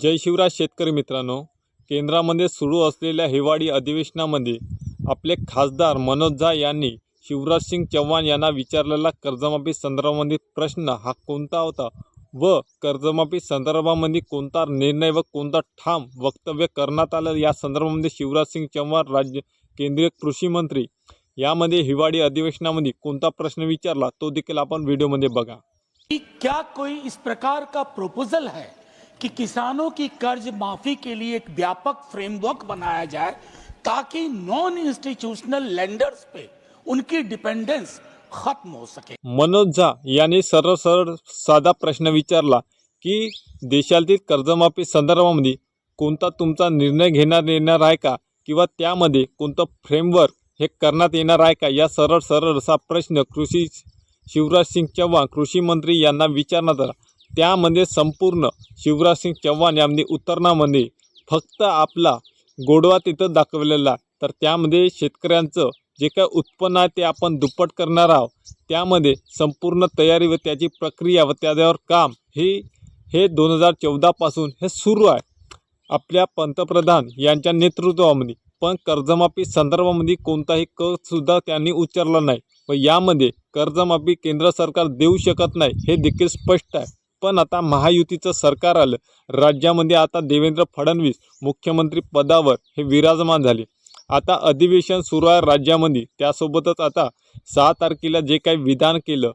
जय शिवराज शेतकरी मित्रांनो. केंद्रामध्ये सुरू असलेल्या हिवाळी अधिवेशनामध्ये आपले खासदार मनोज झा यांनी शिवराज सिंग चव्हाण यांना विचारलेला कर्जमाफी संदर्भामध्ये प्रश्न हा कोणता होता व कर्जमाफी संदर्भामध्ये कोणता निर्णय व कोणता ठाम वक्तव्य करण्यात आलं? या संदर्भामध्ये शिवराज सिंग चव्हाण राज्य केंद्रीय कृषी मंत्री. यामध्ये हिवाळी अधिवेशनामध्ये कोणता प्रश्न विचारला? तो देखील आपण व्हिडिओमध्ये बघा. क्या कोई इस प्रकार का प्रोपोजल है? कि किसानों की कर्ज माफी के लिए एक व्यापक फ्रेमवर्क बनाया जाए ताकि नॉन इंस्टीट्यूशनल लेंडर्स पे उनकी डिपेंडेंस खत्म हो सके। मनोज झा यांनी सरळ सरळ साधा प्रश्न विचारला की देशातील कर्जमाफी संदर्भामध्ये कोणता तुमचा निर्णय घेण्यात येणार आहे का? किंवा त्यामध्ये कोणतं फ्रेमवर्क हे करण्यात येणार आहे का? या सरळ सरळ असा प्रश्न कृषी शिवराज सिंग चव्हाण कृषी मंत्री यांना विचारण्यात आला. त्यामध्ये संपूर्ण शिवराज सिंग चव्हाण यांनी उत्तरणामध्ये फक्त आपला गोडवा तिथं दाखवलेला. तर त्यामध्ये शेतकऱ्यांचं जे काय उत्पन्न आहे ते आपण दुप्पट करणार आहोत. त्यामध्ये संपूर्ण तयारी व त्याची प्रक्रिया व त्याच्यावर काम हे हे दोन हजार चौदापासून हे सुरू आहे. आपल्या पंतप्रधान यांच्या नेतृत्वामध्ये पण कर्जमाफी संदर्भामध्ये कोणताही क सुद्धा त्यांनी उच्चारला नाही. व यामध्ये कर्जमाफी केंद्र सरकार देऊ शकत नाही हे देखील स्पष्ट आहे. पण आता महायुतीचं सरकार आलं. राज्यामध्ये आता देवेंद्र फडणवीस मुख्यमंत्री पदावर हे विराजमान झाले. आता अधिवेशन सुरू आहे राज्यामध्ये. त्यासोबतच आता सहा तारखेला जे काही विधान केलं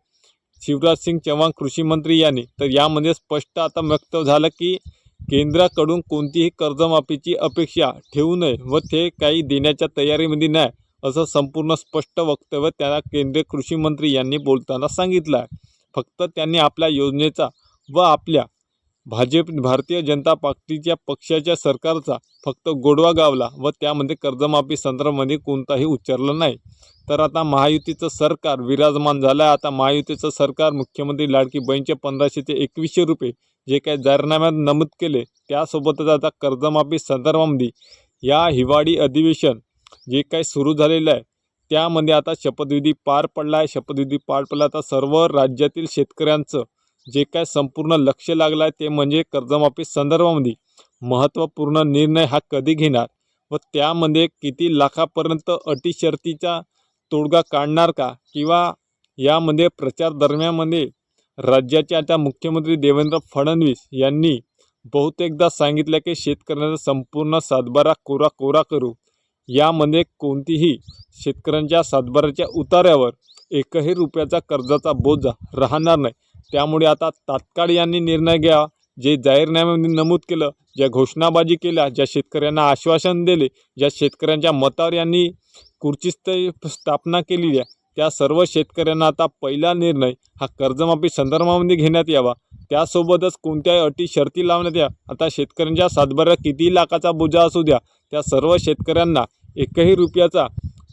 शिवराज सिंग चव्हाण कृषी मंत्री यांनी तर यामध्ये स्पष्ट आता व्यक्त झालं की केंद्राकडून कोणतीही कर्जमाफीची अपेक्षा ठेवू नये व ते काही देण्याच्या तयारीमध्ये नाही असं संपूर्ण स्पष्ट वक्तव्य त्यांना केंद्रीय कृषी मंत्री यांनी बोलताना सांगितलं आहे. फक्त त्यांनी आपल्या योजनेचा व आपल्या भाजप भारतीय जनता पार्टीच्या पक्षाच्या सरकारचा फक्त गोडवा गावला व त्यामध्ये कर्जमाफी संदर्भामध्ये कोणताही उच्चारला नाही. तर आता महायुतीचं सरकार विराजमान झालं आहे आता महायुतीचं सरकार मुख्यमंत्री लाडकी बहीणचे पंधराशे ते एकवीसशे रुपये जे काही जाहीरनाम्यात नमूद केले त्यासोबतच आता कर्जमाफी संदर्भामध्ये या हिवाळी अधिवेशन जे काही सुरू झालेलं आहे त्यामध्ये आता शपथविधी पार पडला आहे. शपथविधी पार पडला आता सर्व राज्यातील शेतकऱ्यांचं जे काय संपूर्ण लक्ष लागलं आहे ते म्हणजे कर्जमाफी संदर्भामध्ये महत्त्वपूर्ण निर्णय हा कधी घेणार व त्यामध्ये किती लाखापर्यंत अटी शर्तीचा तोडगा काढणार का? किंवा यामध्ये प्रचार दरम्यानमध्ये राज्याचे आता मुख्यमंत्री देवेंद्र फडणवीस यांनी बहुतेकदा सांगितलं की शेतकऱ्यांचा संपूर्ण सातबारा कोरा कोरा करू. यामध्ये कोणतीही शेतकऱ्यांच्या सातबाराच्या उतार्यावर एकही रुपयाचा कर्जाचा बोजा राहणार नाही. त्यामुळे आता तात्काळ यांनी निर्णय घ्या. जे जाहीरनाम्यामध्ये नमूद केलं ज्या घोषणाबाजी केल्या ज्या शेतकऱ्यांना आश्वासन दिले ज्या शेतकऱ्यांच्या मतावर यांनी खुर्ची स्थापना केलेली आहे त्या सर्व शेतकऱ्यांना आता पहिला निर्णय हा कर्जमाफी संदर्भामध्ये घेण्यात यावा. त्यासोबतच कोणत्याही अटी शर्ती लावण्यात या. आता शेतकऱ्यांच्या सातबारा किती लाखाचा बोजा असू द्या त्या सर्व शेतकऱ्यांना एकही रुपयाचा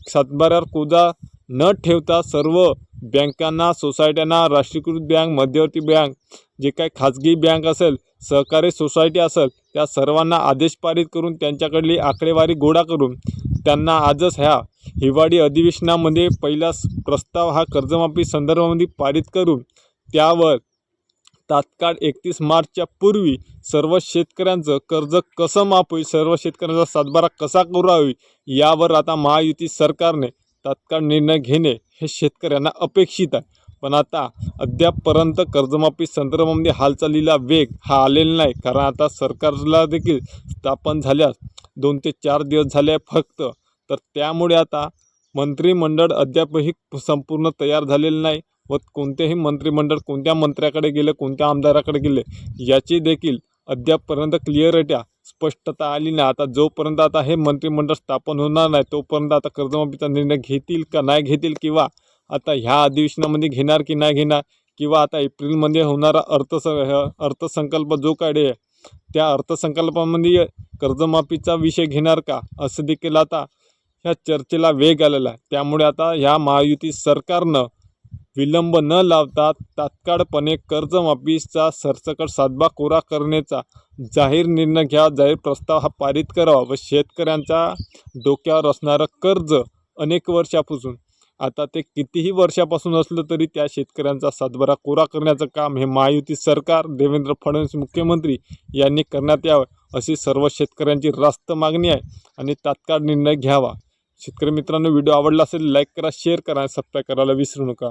सातबाऱ्यावर कोजा न ठेवता सर्व बँकांना सोसायट्यांना राष्ट्रीयकृत बँक मध्यवर्ती बँक जे काही खाजगी बँक असेल सहकारी सोसायटी असेल त्या सर्वांना आदेश पारित करून त्यांच्याकडली आकडेवारी गोळा करून त्यांना आजच ह्या हिवाळी अधिवेशनामध्ये पहिला प्रस्ताव हा कर्जमाफी संदर्भामध्ये पारित करून त्यावर तात्काळ एकतीस मार्चच्या पूर्वी सर्व शेतकऱ्यांचं कर्ज कसं माफ होईल सर्व शेतकऱ्यांचा सातबारा कसा करावी यावर आता महायुती सरकारने तात्काळ निर्णय घेणे हे शेतकऱ्यांना अपेक्षित आहे. पण आता अद्यापपर्यंत कर्जमाफी संदर्भामध्ये हालचालीला वेग हा आलेला नाही. कारण आता सरकारला देखील स्थापन झाल्यास दोन ते चार दिवस झाले फक्त. तर त्यामुळे आता मंत्रिमंडळ अद्यापही संपूर्ण तयार झालेलं नाही व कोणतेही मंत्रिमंडळ कोणत्या मंत्र्याकडे गेले कोणत्या आमदाराकडे गेले याची देखील अद्यापपर्यंत क्लिअरिट्या स्पष्टता आली नाही. आता जोपर्यंत आता हे मंत्रिमंडळ स्थापन होणार नाही तोपर्यंत आता कर्जमाफीचा निर्णय घेतील का नाही घेतील किंवा आता ह्या अधिवेशनामध्ये घेणार की नाही घेणार किंवा आता एप्रिलमध्ये होणारा अर्थस अर्थसंकल्प जो काढे त्या अर्थसंकल्पामध्ये कर्जमाफीचा विषय घेणार का? असं देखील आता ह्या चर्चेला वेग आलेला आहे. त्यामुळे आता ह्या महायुती सरकारनं विलंब न लावता तात्काळपणे कर्जमाफीचा सरसकट सातबा कोरा करण्याचा जाहीर निर्णय घ्या. जाहीर प्रस्ताव हा पारित करावा व शेतकऱ्यांच्या डोक्यावर असणारं कर्ज अनेक वर्षापासून आता ते कितीही वर्षापासून असलं तरी त्या शेतकऱ्यांचा सातबारा कोरा करण्याचं काम हे महायुती सरकार देवेंद्र फडणवीस मुख्यमंत्री यांनी करण्यात यावं अशी सर्व शेतकऱ्यांची रास्त मागणी आहे आणि तात्काळ निर्णय घ्यावा. शेतकरी मित्रांनो व्हिडिओ आवडला असेल लाईक करा शेअर करा सबस्क्राईब करायला विसरू नका.